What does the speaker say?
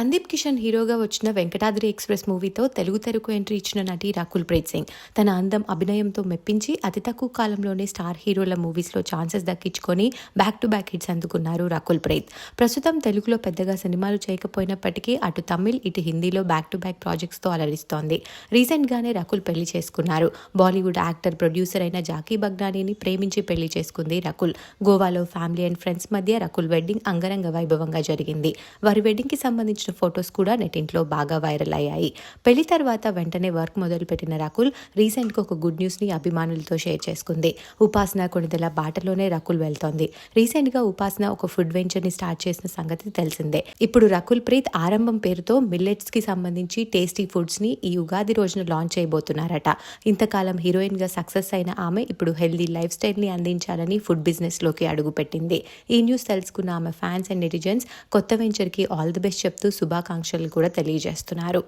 సందీప్ కిషన్ హీరోగా వచ్చిన వెంకటాద్రి ఎక్స్ప్రెస్ మూవీతో తెలుగు తెరకు ఎంట్రీ ఇచ్చిన నటి రకుల్ ప్రీత్ సింగ్. తన అందం అభినయంతో మెప్పించి అతి తక్కువ కాలంలోనే స్టార్ హీరోల మూవీస్లో ఛాన్సెస్ దక్కించుకొని బ్యాక్ టు బ్యాక్ హిట్స్ అందుకున్నారు రకుల్ ప్రీత్. ప్రస్తుతం తెలుగులో పెద్దగా సినిమాలు చేయకపోయినప్పటికీ అటు తమిళ్ ఇటు హిందీలో బ్యాక్ టు బ్యాక్ ప్రాజెక్ట్స్తో అలరిస్తోంది. రీసెంట్గానే రకుల్ పెళ్ళి చేసుకున్నారు. బాలీవుడ్ యాక్టర్ ప్రొడ్యూసర్ అయిన జాకీ బగ్నానీని ప్రేమించి పెళ్ళి చేసుకుంది రకుల్. గోవాలో ఫ్యామిలీ అండ్ ఫ్రెండ్స్ మధ్య రకుల్ వెడ్డింగ్ అంగరంగ వైభవంగా జరిగింది. వారి వెడ్డింగ్కి సంబంధించిన ఫొటోస్ కూడా నెటింట్లో బాగా వైరల్ అయ్యాయి. పెళ్ళి తర్వాత వెంటనే వర్క్ మొదలుపెట్టిన రకుల్ రీసెంట్గా ఒక గుడ్ న్యూస్ని అభిమానులతో షేర్ చేసుకుంది. ఉపాసన కొణిదెల బాటలోనే రకుల్ వెళ్తోంది. రీసెంట్గా ఉపాసన ఒక ఫుడ్ వెంచర్ని స్టార్ట్ చేసిన సంగతి తెలిసిందే. ఇప్పుడు రకుల్ ప్రీత్ ఆరంభం పేరుతో మిల్లెట్స్కి సంబంధించి టేస్టీ ఫుడ్స్ని ఈ ఉగాది రోజున లాంచ్ చేయబోతున్నారట. ఇంతకాలం హీరోయిన్గా సక్సెస్ అయిన ఆమె ఇప్పుడు హెల్దీ లైఫ్ స్టైల్ని అందించాలని ఫుడ్ బిజినెస్లోకి అడుగుపెట్టింది. ఈ న్యూస్ తెలుసుకున్న ఆమె ఫ్యాన్స్ అండ్ నెటిజన్స్ కొత్త వెంచర్కి ఆల్ ది బెస్ట్ చెప్తూ శుభాకాంక్షలు కూడా తెలియజేస్తున్నారు.